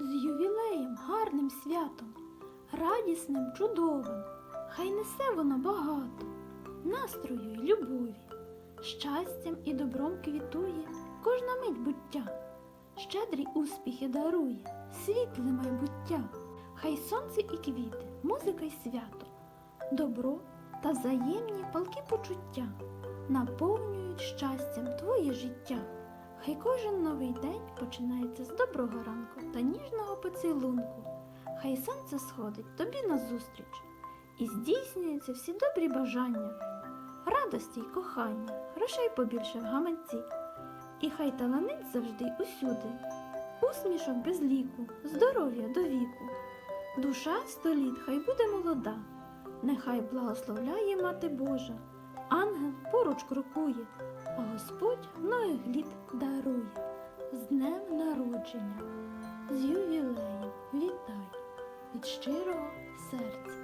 з ювілеєм, гарним святом, радісним, чудовим, хай несе воно багато, настрою й любові, щастям і добром квітує кожна мить буття, щедрі успіхи дарує, світле майбуття, хай сонце і квіти, музика й свято, добро та взаємні палки почуття наповнюють життя. Хай кожен новий день починається з доброго ранку та ніжного поцілунку. Хай сонце сходить тобі назустріч і здійснюються всі добрі бажання, радості й кохання, грошей побільше в гаманці. І хай таланить завжди усюди, усмішок без ліку, здоров'я до віку. Душа сто літ хай буде молода, нехай благословляє Мати Божа, ангел поруч крокує, щирого серця.